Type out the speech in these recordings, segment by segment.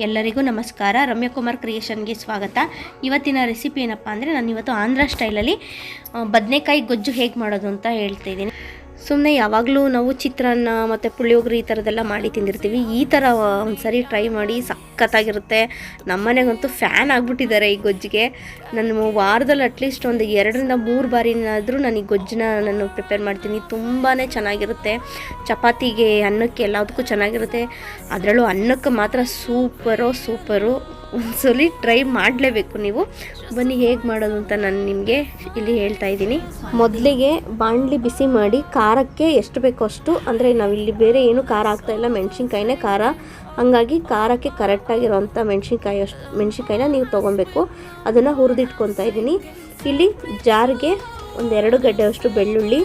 ಎಲ್ಲರಿಗೂ ನಮಸ್ಕಾರ. ರಮ್ಯಕುಮಾರ್ ಕ್ರಿಯೇಷನ್ಗೆ ಸ್ವಾಗತ. ಇವತ್ತಿನ ರೆಸಿಪಿ ಏನಪ್ಪ ಅಂದರೆ ನಾನು ಇವತ್ತು ಆಂಧ್ರ ಸ್ಟೈಲಲ್ಲಿ ಬದನೆಕಾಯಿ ಗೊಜ್ಜು ಹೇಗೆ ಮಾಡೋದು ಅಂತ ಹೇಳ್ತಾ ಇದ್ದೀನಿ. ಸುಮ್ಮನೆ ಯಾವಾಗಲೂ ನಾವು ಚಿತ್ರಾನ್ನ ಮತ್ತು ಪುಳಿಯೋಗರೆ ಈ ಥರದ್ದೆಲ್ಲ ಮಾಡಿ ತಿಂದಿರ್ತೀವಿ. ಈ ಥರ ಒಂದ್ಸರಿ ಟ್ರೈ ಮಾಡಿ ಸಖತ್ತಾಗಿರುತ್ತೆ. ನಮ್ಮನೆಗಂತೂ ಫ್ಯಾನ್ ಆಗಿಬಿಟ್ಟಿದ್ದಾರೆ ಈ ಗೊಜ್ಜಿಗೆ. ನಾನು ವಾರದಲ್ಲಿ ಅಟ್ಲೀಸ್ಟ್ ಒಂದು ಎರಡರಿಂದ ಮೂರು ಬಾರಿನಾದರೂ ನಾನು ಈ ಗೊಜ್ಜನ್ನ ನಾನು ಪ್ರಿಪೇರ್ ಮಾಡ್ತೀನಿ. ತುಂಬಾ ಚೆನ್ನಾಗಿರುತ್ತೆ. ಚಪಾತಿಗೆ ಅನ್ನಕ್ಕೆ ಎಲ್ಲದಕ್ಕೂ ಚೆನ್ನಾಗಿರುತ್ತೆ. ಅದರಲ್ಲೂ ಅನ್ನಕ್ಕೆ ಮಾತ್ರ ಸೂಪರು ಸೂಪರು. ಒಂದ್ಸಲಿ ಟ್ರೈ ಮಾಡಲೇಬೇಕು ನೀವು. ಬನ್ನಿ, ಹೇಗೆ ಮಾಡೋದು ಅಂತ ನಾನು ನಿಮಗೆ ಇಲ್ಲಿ ಹೇಳ್ತಾ ಇದ್ದೀನಿ. ಮೊದಲಿಗೆ ಬಾಣಲಿ ಬಿಸಿ ಮಾಡಿ ಖಾರಕ್ಕೆ ಎಷ್ಟು ಬೇಕೋ ಅಷ್ಟು, ಅಂದರೆ ನಾವಿಲ್ಲಿ ಬೇರೆ ಏನು ಖಾರ ಇಲ್ಲ, ಮೆಣಸಿನ್ಕಾಯಿನೇ ಖಾರ. ಹಂಗಾಗಿ ಖಾರಕ್ಕೆ ಕರೆಕ್ಟಾಗಿರೋಂಥ ಮೆಣಸಿನ್ಕಾಯಿ ಅಷ್ಟು, ಮೆಣಸಿನ್ಕಾಯಿನ ನೀವು ತೊಗೊಬೇಕು. ಅದನ್ನು ಹುರಿದಿಟ್ಕೊತಾ ಇದ್ದೀನಿ. ಇಲ್ಲಿ ಜಾರ್ಗೆ ಒಂದೆರಡು ಗಡ್ಡೆಯಷ್ಟು ಬೆಳ್ಳುಳ್ಳಿ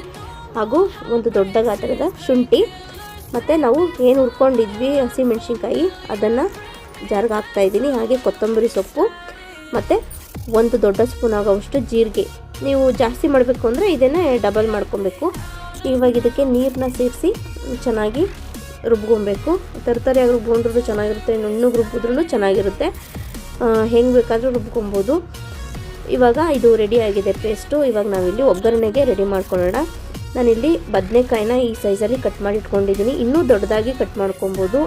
ಹಾಗೂ ಒಂದು ದೊಡ್ಡ ಗಾತ್ರದ ಶುಂಠಿ. ಮತ್ತು ನಾವು ಏನು ಹುರ್ಕೊಂಡಿದ್ವಿ, ಹಸಿ ಮೆಣಸಿನ್ಕಾಯಿ, ಅದನ್ನು ಜಾರ್ಗೆ ಹಾಕ್ತಾ ಇದ್ದೀನಿ. ಹಾಗೆ ಕೊತ್ತಂಬರಿ ಸೊಪ್ಪು, ಮತ್ತು ಒಂದು ದೊಡ್ಡ ಸ್ಪೂನ್ ಆಗೋವಷ್ಟು ಜೀರಿಗೆ. ನೀವು ಜಾಸ್ತಿ ಮಾಡಬೇಕು ಅಂದರೆ ಇದನ್ನೇ ಡಬಲ್ ಮಾಡ್ಕೊಬೇಕು. ಇವಾಗ ಇದಕ್ಕೆ ನೀರನ್ನ ಸೇರಿಸಿ ಚೆನ್ನಾಗಿ ರುಬ್ಕೊಬೇಕು. ತರತರಿಯಾಗಿ ರುಬ್ಕೊಂಡ್ರೂ ಚೆನ್ನಾಗಿರುತ್ತೆ, ನುಣ್ಣಗೆ ರುಬ್ಬಿದ್ರೂ ಚೆನ್ನಾಗಿರುತ್ತೆ. ಹೆಂಗೆ ಬೇಕಾದರೂ ರುಬ್ಕೊಬೋದು. ಇವಾಗ ಇದು ರೆಡಿ ಆಗಿದೆ ಪೇಸ್ಟು ಇವಾಗ ನಾವಿಲ್ಲಿ ಒಗ್ಗರಣೆಗೆ ರೆಡಿ ಮಾಡ್ಕೊಳ್ಳೋಣ. ನಾನಿಲ್ಲಿ ಬದನೆಕಾಯಿನ ಈ ಸೈಜಲ್ಲಿ ಕಟ್ ಮಾಡಿ ಇಟ್ಕೊಂಡಿದ್ದೀನಿ. ಇನ್ನೂ ದೊಡ್ಡದಾಗಿ ಕಟ್ ಮಾಡ್ಕೊಬೋದು.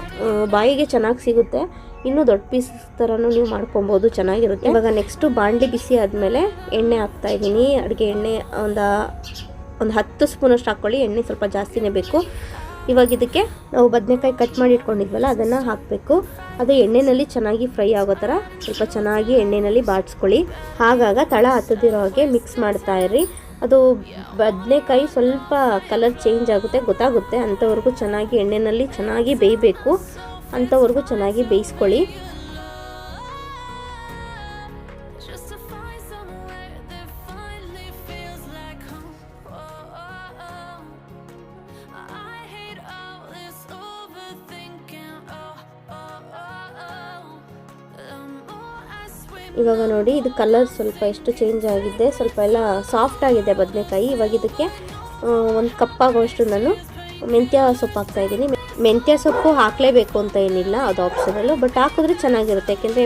ಬಾಯಿಗೆ ಚೆನ್ನಾಗಿ ಸಿಗುತ್ತೆ. ಇನ್ನೂ ದೊಡ್ಡ ಪೀಸ್ ಥರನೂ ನೀವು ಮಾಡ್ಕೊಬೋದು, ಚೆನ್ನಾಗಿರುತ್ತೆ. ಇವಾಗ ನೆಕ್ಸ್ಟು ಬಾಂಡ್ಲಿ ಬಿಸಿ ಆದಮೇಲೆ ಎಣ್ಣೆ ಹಾಕ್ತಾ ಇದ್ದೀನಿ. ಅಡುಗೆ ಎಣ್ಣೆ ಒಂದು ಒಂದು ಹತ್ತು ಸ್ಪೂನಷ್ಟು ಹಾಕ್ಕೊಳ್ಳಿ. ಎಣ್ಣೆ ಸ್ವಲ್ಪ ಜಾಸ್ತಿನೇ ಬೇಕು. ಇವಾಗ ಇದಕ್ಕೆ ನಾವು ಬದನೆಕಾಯಿ ಕಟ್ ಮಾಡಿ ಇಟ್ಕೊಂಡಿದ್ವಲ್ಲ, ಅದನ್ನು ಹಾಕಬೇಕು. ಅದು ಎಣ್ಣೆಯಲ್ಲಿ ಚೆನ್ನಾಗಿ ಫ್ರೈ ಆಗೋ ಥರ ಸ್ವಲ್ಪ ಚೆನ್ನಾಗಿ ಎಣ್ಣೆಯಲ್ಲಿ ಬಾಡಿಸ್ಕೊಳ್ಳಿ. ಹಾಗಾಗ ತಳ ಹತ್ತದಿರೋ ಹಾಗೆ ಮಿಕ್ಸ್ ಮಾಡ್ತಾ ಇರಿ ಅದು ಬದನೆಕಾಯಿ ಸ್ವಲ್ಪ ಕಲರ್ ಚೇಂಜ್ ಆಗುತ್ತೆ, ಗೊತ್ತಾಗುತ್ತೆ. ಅಂಥವ್ರಿಗೂ ಚೆನ್ನಾಗಿ ಎಣ್ಣೆಯಲ್ಲಿ ಚೆನ್ನಾಗಿ ಬೇಯಬೇಕು. ಅಂಥವ್ರಿಗೂ ಚೆನ್ನಾಗಿ ಬೇಯಿಸ್ಕೊಳ್ಳಿ. ಇವಾಗ ನೋಡಿ, ಇದು ಕಲರ್ ಸ್ವಲ್ಪ ಎಷ್ಟು ಚೇಂಜ್ ಆಗಿದೆ. ಸ್ವಲ್ಪ ಎಲ್ಲ ಸಾಫ್ಟ್ ಆಗಿದೆ ಬದನೆಕಾಯಿ. ಇವಾಗ ಇದಕ್ಕೆ ಒಂದು ಕಪ್ಪಾಗುವಷ್ಟು ನಾನು ಮೆಂತ್ಯ ಸೊಪ್ಪು ಹಾಕ್ತಾ ಇದ್ದೀನಿ. ಮೆಂತ್ಯ ಸೊಪ್ಪು ಹಾಕಲೇಬೇಕು ಅಂತ ಏನಿಲ್ಲ, ಅದು ಆಪ್ಷನಲ್ಲು ಬಟ್ ಹಾಕಿದ್ರೆ ಚೆನ್ನಾಗಿರುತ್ತೆ. ಯಾಕೆಂದರೆ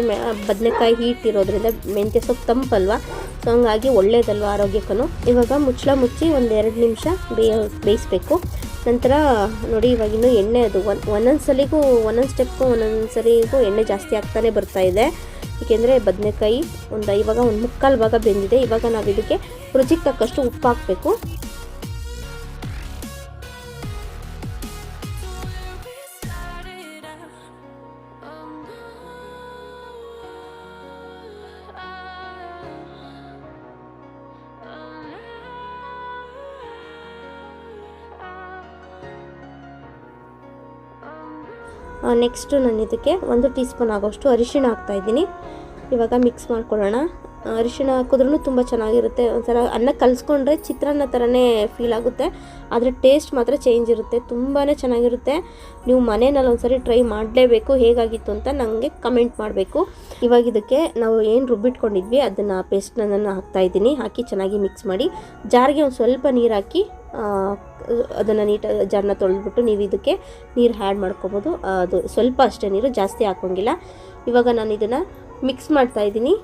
ಬದನೆಕಾಯಿ ಹೀಟ್ ಇರೋದ್ರಿಂದ ಮೆಂತ್ಯ ಸೊಪ್ಪು ತಂಪಲ್ವ? ಸೊ ಹಂಗಾಗಿ ಒಳ್ಳೇದಲ್ವ ಆರೋಗ್ಯಕ್ಕೂ ಇವಾಗ ಮುಚ್ಚಳ ಮುಚ್ಚಿ ಒಂದು ಎರಡು ನಿಮಿಷ ಬೇಯ, ಬೇಯಿಸ್ಬೇಕು. ನಂತರ ನೋಡಿ ಇವಾಗಿನ್ನೂ ಎಣ್ಣೆ ಅದು. ಒನ್ ಒಂದೊಂದು ಸಲಿಗೂ ಒಂದೊಂದು ಸ್ಟೆಪ್ಪು ಒಂದೊಂದು ಎಣ್ಣೆ ಜಾಸ್ತಿ ಆಗ್ತಾನೆ ಇದೆ. ಏಕೆಂದರೆ ಬದನೆಕಾಯಿ ಒಂದು ಇವಾಗ ಒಂದು ಮುಕ್ಕಾಲು ಭಾಗ ಬೆಂದಿದೆ. ಇವಾಗ ನಾವು ಇದಕ್ಕೆ ರುಚಿಗೆ ತಕ್ಕಷ್ಟು ಉಪ್ಪು ಹಾಕಬೇಕು. ನೆಕ್ಸ್ಟು ನಾನು ಇದಕ್ಕೆ ಒಂದು ಟೀ ಸ್ಪೂನ್ ಆಗೋಷ್ಟು ಅರಿಶಿಣ ಹಾಕ್ತಾಯಿದ್ದೀನಿ. ಇವಾಗ ಮಿಕ್ಸ್ ಮಾಡ್ಕೊಳ್ಳೋಣ. ಅರಿಶಿಣ ಹಾಕಿದ್ರೂ ತುಂಬ ಚೆನ್ನಾಗಿರುತ್ತೆ. ಒಂಥರ ಅನ್ನ ಕಲಿಸ್ಕೊಂಡ್ರೆ ಚಿತ್ರಾನ್ನ ಥರನೇ ಫೀಲ್ ಆಗುತ್ತೆ. ಆದರೆ ಟೇಸ್ಟ್ ಮಾತ್ರ ಚೇಂಜ್ ಇರುತ್ತೆ. ತುಂಬಾ ಚೆನ್ನಾಗಿರುತ್ತೆ. ನೀವು ಮನೆಯಲ್ಲಿ ಒಂದ್ಸರಿ ಟ್ರೈ ಮಾಡಲೇಬೇಕು ಹೇಗಾಗಿತ್ತು ಅಂತ ನನಗೆ ಕಮೆಂಟ್ ಮಾಡಬೇಕು. ಇವಾಗ ಇದಕ್ಕೆ ನಾವು ಏನು ರುಬ್ಬಿಟ್ಕೊಂಡಿದ್ವಿ ಅದನ್ನು ಪೇಸ್ಟ್ನ ನಾನು ಹಾಕ್ತಾಯಿದ್ದೀನಿ. ಹಾಕಿ ಚೆನ್ನಾಗಿ ಮಿಕ್ಸ್ ಮಾಡಿ. ಜಾರಿಗೆ ಒಂದು ಸ್ವಲ್ಪ ನೀರು ಹಾಕಿ ಅದನ್ನು ನೀಟಾಗಿ ಜಾರನ್ನ ತೊಳೆದ್ಬಿಟ್ಟು ನೀವು ಇದಕ್ಕೆ ನೀರು ಹ್ಯಾಡ್ ಮಾಡ್ಕೊಬೋದು. ಅದು ಸ್ವಲ್ಪ ಅಷ್ಟೇ ನೀರು ಜಾಸ್ತಿ ಹಾಕೋಂಗಿಲ್ಲ. ಇವಾಗ ನಾನು ಇದನ್ನು ಮಿಕ್ಸ್ ಮಾಡ್ತಾ ಇದ್ದೀನಿ.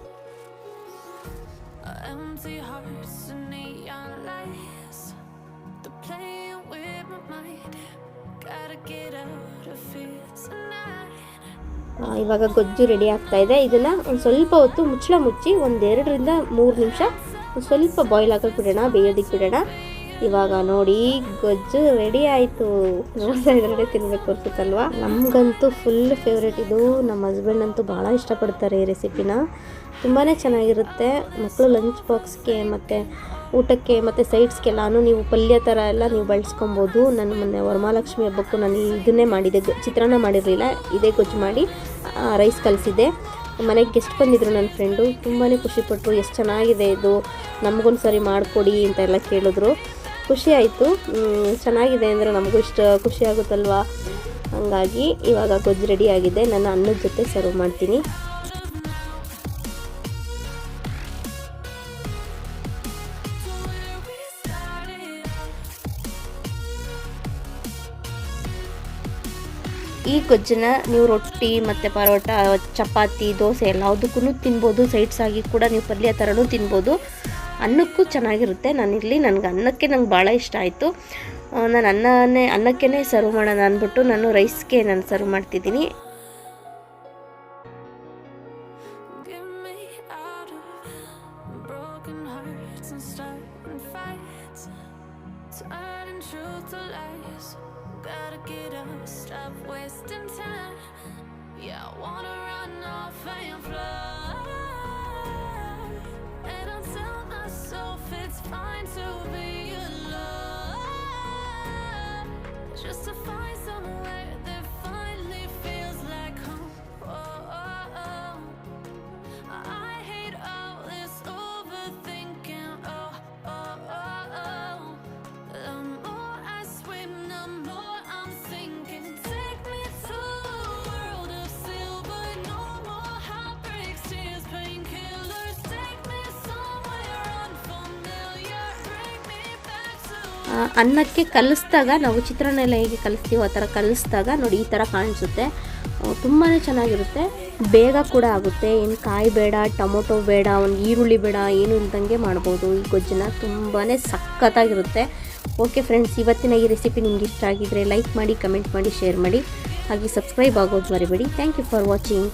ಇವಾಗ ಗೊಜ್ಜು ರೆಡಿ ಆಗ್ತಾ ಇದೆ. ಇದನ್ನು ಒಂದು ಸ್ವಲ್ಪ ಹೊತ್ತು ಮುಚ್ಚಳ ಮುಚ್ಚಿ ಒಂದೆರಡರಿಂದ ಮೂರು ನಿಮಿಷ ಒಂದು ಸ್ವಲ್ಪ ಬಾಯ್ಲ್ ಹಾಕೋಕ್ಕೆ ಬಿಡೋಣ ಬೇಯೋದಕ್ಕೆ ಬಿಡೋಣ. ಇವಾಗ ನೋಡಿ ಗೊಜ್ಜು ರೆಡಿ ಆಯಿತು. ನೋಡ್ತಾ ಇದ್ರೆ ತಿನ್ಬೇಕು ಅನ್ಸುತ್ತಲ್ವಾ? ನಮಗಂತೂ ಫುಲ್ ಫೇವ್ರೇಟ್ ಇದು ನಮ್ಮ ಹಸ್ಬೆಂಡ್ ಅಂತೂ ಭಾಳ ಇಷ್ಟಪಡ್ತಾರೆ ಈ ರೆಸಿಪಿನ ತುಂಬಾ ಚೆನ್ನಾಗಿರುತ್ತೆ. ಮಕ್ಕಳು ಲಂಚ್ ಬಾಕ್ಸ್ಗೆ ಮತ್ತು ಊಟಕ್ಕೆ ಮತ್ತು ಸೈಡ್ಸ್ಗೆಲ್ಲಾನು ನೀವು ಪಲ್ಯ ಥರ ಎಲ್ಲ ನೀವು ಬಳಸ್ಕೊಬೋದು. ನಾನು ಮೊನ್ನೆ ವರಮಹಾಲಕ್ಷ್ಮಿ ಹಬ್ಬಕ್ಕೂ ನಾನು ಇದನ್ನೇ ಮಾಡಿದೆ. ಚಿತ್ರಾನ್ನ ಮಾಡಿರಲಿಲ್ಲ. ಇದೇ ಗೊಜ್ಜು ಮಾಡಿ ರೈಸ್ ಕಲಿಸಿದೆ ಮನೆಗೆ ಗೆಸ್ಟ್ ಬಂದಿದ್ರು ನನ್ನ ಫ್ರೆಂಡು ತುಂಬಾ ಖುಷಿಪಟ್ಟರು ಎಷ್ಟು ಚೆನ್ನಾಗಿದೆ ಇದು. ನಮಗೊಂದು ಸರಿ ಮಾಡಿಕೊಡಿ ಅಂತ ಎಲ್ಲ ಕೇಳಿದ್ರು. ಖುಷಿ ಆಯಿತು ಚೆನ್ನಾಗಿದೆ ಅಂದರೆ ನಮಗೂ ಇಷ್ಟ, ಖುಷಿ ಆಗುತ್ತಲ್ವಾ? ಹಾಗಾಗಿ ಇವಾಗ ಗೊಜ್ಜು ರೆಡಿ ಆಗಿದೆ. ನನ್ನ ಅನ್ನದ ಜೊತೆ ಸರ್ವ್ ಮಾಡ್ತೀನಿ. ಈ ಗೊಜ್ಜನ್ನ ನೀವು ರೊಟ್ಟಿ ಮತ್ತು ಪರೋಟ, ಚಪಾತಿ, ದೋಸೆ ಎಲ್ಲದಕ್ಕೂ ತಿನ್ಬೋದು. ಸೈಡ್ಸ್ ಆಗಿ ಕೂಡ ನೀವು ಪಲ್ಯ ಥರನೂ ತಿನ್ಬೋದು. ಅನ್ನಕ್ಕೂ ಚೆನ್ನಾಗಿರುತ್ತೆ ನಾನಿಲ್ಲಿ ನನಗೆ ಅನ್ನಕ್ಕೆ ನಂಗೆ ಭಾಳ ಇಷ್ಟ ಆಯಿತು ನಾನು ಅನ್ನನೇ ಅನ್ನಕ್ಕೇ ಸರ್ವ್ ಮಾಡೋಣ ಅಂದ್ಬಿಟ್ಟು ನಾನು ರೈಸ್ಗೆ ನಾನು ಸರ್ವ್ ಮಾಡ್ತಿದ್ದೀನಿ. Yeah, I wanna run off and fly. ಅನ್ನಕ್ಕೆ ಕಲಿಸ್ದಾಗ ನಾವು ಚಿತ್ರಾನ್ನ ಎಲ್ಲ ಹೇಗೆ ಕಲಿಸ್ತೀವೋ ಆ ಥರ ಕಲಿಸ್ದಾಗ ನೋಡಿ ಈ ಥರ ಕಾಣಿಸುತ್ತೆ. ತುಂಬಾ ಚೆನ್ನಾಗಿರುತ್ತೆ. ಬೇಗ ಕೂಡ ಆಗುತ್ತೆ. ಏನು ಕಾಯಿ ಬೇಡ, ಟೊಮೊಟೊ ಬೇಡ, ಒಂದು ಈರುಳ್ಳಿ ಬೇಡ, ಏನು ಇಲ್ದಂಗೆ ಮಾಡ್ಬೋದು. ಈ ಗೊಜ್ಜನ್ನ ತುಂಬಾ ಸಖತ್ತಾಗಿರುತ್ತೆ. ಓಕೆ ಫ್ರೆಂಡ್ಸ್, ಇವತ್ತಿನ ಈ ರೆಸಿಪಿ ನಿಮ್ಗೆ ಇಷ್ಟ ಆಗಿದ್ರೆ ಲೈಕ್ ಮಾಡಿ, ಕಮೆಂಟ್ ಮಾಡಿ, ಶೇರ್ ಮಾಡಿ. ಹಾಗೆ ಸಬ್ಸ್ಕ್ರೈಬ್ ಆಗೋದು ಮರಿಬೇಡಿ. Thank you for watching.